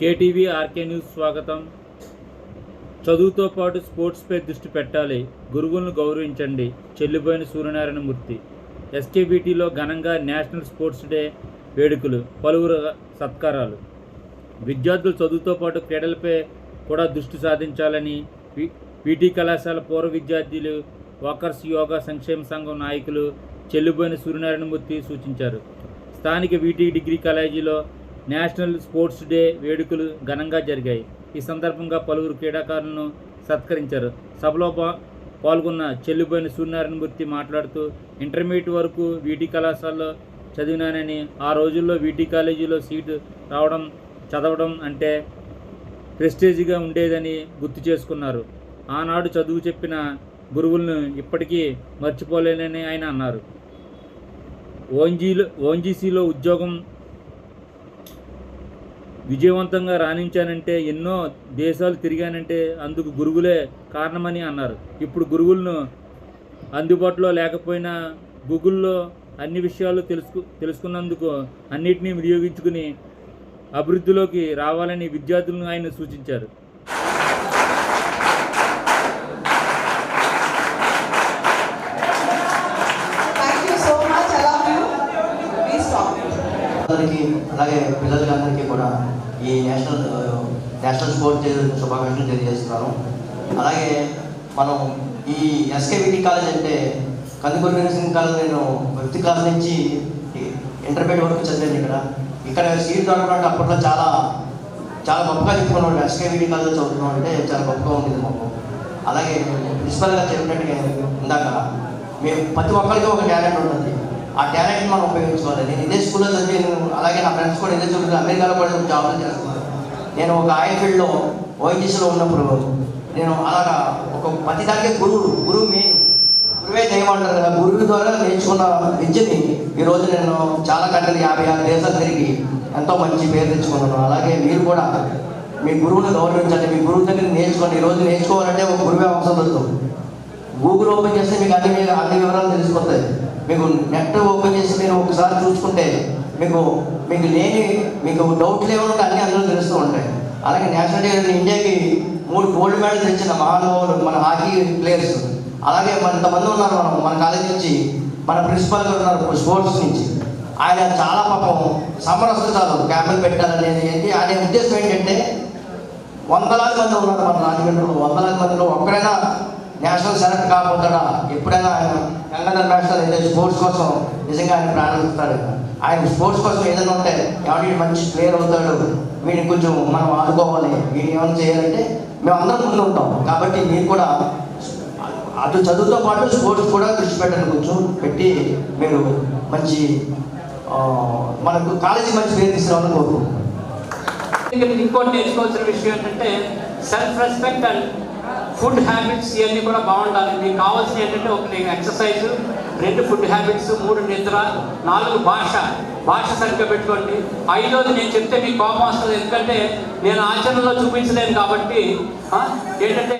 KTV RK news స్వాగతం చదువుతో పాటు స్పోర్ట్స్పై దృష్టి పెట్టాలి. గురువులను గౌరవించండి. చెల్లిపోయిన సూర్యనారాయణ మూర్తి. ఎస్కేబిటీలో ఘనంగా నేషనల్ స్పోర్ట్స్ డే వేడుకలు పలువురు సత్కారాలు. విద్యార్థులు చదువుతో పాటు క్రీడలపై కూడా దృష్టి సాధించాలని పీటీ కళాశాల పూర్వ విద్యార్థులు వాకర్స్ యోగా సంక్షేమ సంఘం నాయకులు చెల్లిపోయిన సూర్యనారాయణమూర్తి సూచించారు. స్థానిక వీటీ డిగ్రీ కాలేజీలో నేషనల్ స్పోర్ట్స్ డే వేడుకలు ఘనంగా జరిగాయి. ఈ సందర్భంగా పలువురు క్రీడాకారులను సత్కరించారు. సభలో పాల్గొన్న చెల్లిపోయిన సూర్యనారాయణమూర్తి మాట్లాడుతూ ఇంటర్మీడియట్ వరకు వీటి కళాశాలలో చదివినానని ఆ రోజుల్లో వీటి కాలేజీలో సీటు రావడం చదవడం అంటే ప్రెస్టేజ్గా ఉండేదని గుర్తు చేసుకున్నారు. ఆనాడు చదువు చెప్పిన గురువులను ఇప్పటికీ మర్చిపోలేనని ఆయన అన్నారు. ఓఎన్జీలో ఓఎన్జీసీలో ఉద్యోగం విజయవంతంగా రాణించానంటే ఎన్నో దేశాలు తిరిగానంటే అందుకు గురువులే కారణమని అన్నారు. ఇప్పుడు గురువులను అందుబాటులో లేకపోయినా గూగుల్లో అన్ని విషయాలు తెలుసుకు తెలుసుకున్నందుకు అన్నిటినీ వినియోగించుకుని అభివృద్ధిలోకి రావాలని విద్యార్థులను ఆయన సూచించారు. అందరికీ అలాగే పిల్లలకి అందరికీ కూడా ఈ నేషనల్ నేషనల్ స్పోర్ట్స్ డే శుభాకాంక్షలు తెలియజేస్తున్నాను. అలాగే మనం ఈ ఎస్కేవిటీ కాలేజ్ అంటే కందుకూరు వీరసింగ్ కాలేజ్ నేను ఫిఫ్త్ క్లాస్ నుంచి ఇంటర్మీడియట్ వరకు చదివాను ఇక్కడ. ఇక్కడ సీట్ దొరకడం అప్పట్లో చాలా చాలా గొప్పగా చెప్పుకున్నాం ఎస్కేవిటీ కాలేజ్ చదువుతున్నాం అంటే చాలా గొప్పగా ఉండేది మాకు. అలాగే ప్రిన్సిపల్ గారు చెప్పినట్టుగా ఇందాక మేము ప్రతి ఒక్కరికి ఒక టాలెంట్ ఉంటుంది. ఆ టాలెంట్ మనం ఉపయోగించుకోవాలి. నేను ఇదే స్కూల్లో చదివాను అలాగే నా ఫ్రెండ్స్ కూడా ఇదే చదువుతున్నారు అమెరికాలో కూడా జాబ్లు చేస్తున్నారు నేను ఒక ఆయిల్ ఫీల్డ్లో ఓఎన్జీసీలో ఉన్నప్పుడు నేను అలాగా ఒక ప్రతి దానికి గురువు గురువు మెయిన్ గురువే చేయమంటారు కదా గురువు ద్వారా నేర్చుకున్న విద్యని ఈరోజు నేను చాలా కంట్రీలు యాభై ఆరు దేశాలు తిరిగి ఎంతో మంచి పేరు తెచ్చుకున్నాను. అలాగే మీరు కూడా మీ గురువుని గౌరవించండి. మీ గురువు దగ్గర నేర్చుకోండి. ఈరోజు నేర్చుకోవాలంటే ఒక గురువే అవసరం లేదు. గూగుల్ ఓపెన్ చేస్తే మీకు అన్ని అన్ని వివరాలు తెలిసిపోతాయి. మీకు నెట్ ఓపెన్ చేసి మీరు ఒకసారి చూసుకుంటే మీకు మీకు లేని మీకు డౌట్లు ఏమన్నా అన్ని అందులో తెలుస్తూ ఉంటాయి. అలాగే నేషనల్ డే ఇండియాకి మూడు గోల్డ్ మెడల్ తెచ్చిన మహానుభావులు మన హాకీ ప్లేయర్స్ అలాగే మన ఇంతమంది ఉన్నారు మనం మన కాలేజ్ నుంచి మన ప్రిన్సిపల్ ఉన్నారు స్పోర్ట్స్ నుంచి. ఆయన చాలా పాపం సమరస్తు క్యాంపులు పెట్టాలనేది ఏంటి? ఆయన ఉద్దేశం ఏంటంటే వందలాది మంది ఉన్నారు మన రాజమండ్రిలో. వందలాది మందిలో ఒక్కడైనా నేషనల్ సెలెక్ట్ కాకుండా ఎప్పుడైనా ఆయన గంగాధర్ నేషనల్ అయితే స్పోర్ట్స్ కోసం నిజంగా ఆయన ప్రారంభిస్తాడు. ఆయన స్పోర్ట్స్ కోసం ఏదైనా ఉంటే ఎవరి మంచి ప్లేయర్ అవుతాడు. వీడిని కొంచెం మనం ఆడుకోవాలి వీడిని ఏమైనా చేయాలంటే మేము అందరం ముందు ఉంటాం. కాబట్టి మీరు కూడా అటు చదువుతో పాటు స్పోర్ట్స్ కూడా దృష్టి పెట్టండి కొంచెం. పెట్టి మీరు మంచి మనకు కాలేజీ మంచి పేరు తీసుకురావాలని కోరుకుంటున్నాం. ఇంకోటి నేర్చుకోవాల్సిన విషయం ఏంటంటే self respect and food habits ఇవన్నీ కూడా బాగుండాలి. మీకు కావాల్సిన ఏంటంటే ఒకటి ఎక్సర్సైజ్ రెండు ఫుడ్ హ్యాబిట్స్ మూడు నిద్ర నాలుగు భాష. భాష సరిగ్గా పెట్టుకోండి. ఐదోది నేను చెప్తే మీకు కోపం వస్తుంది ఎందుకంటే నేను ఆచరణలో చూపించలేను కాబట్టి ఏంటంటే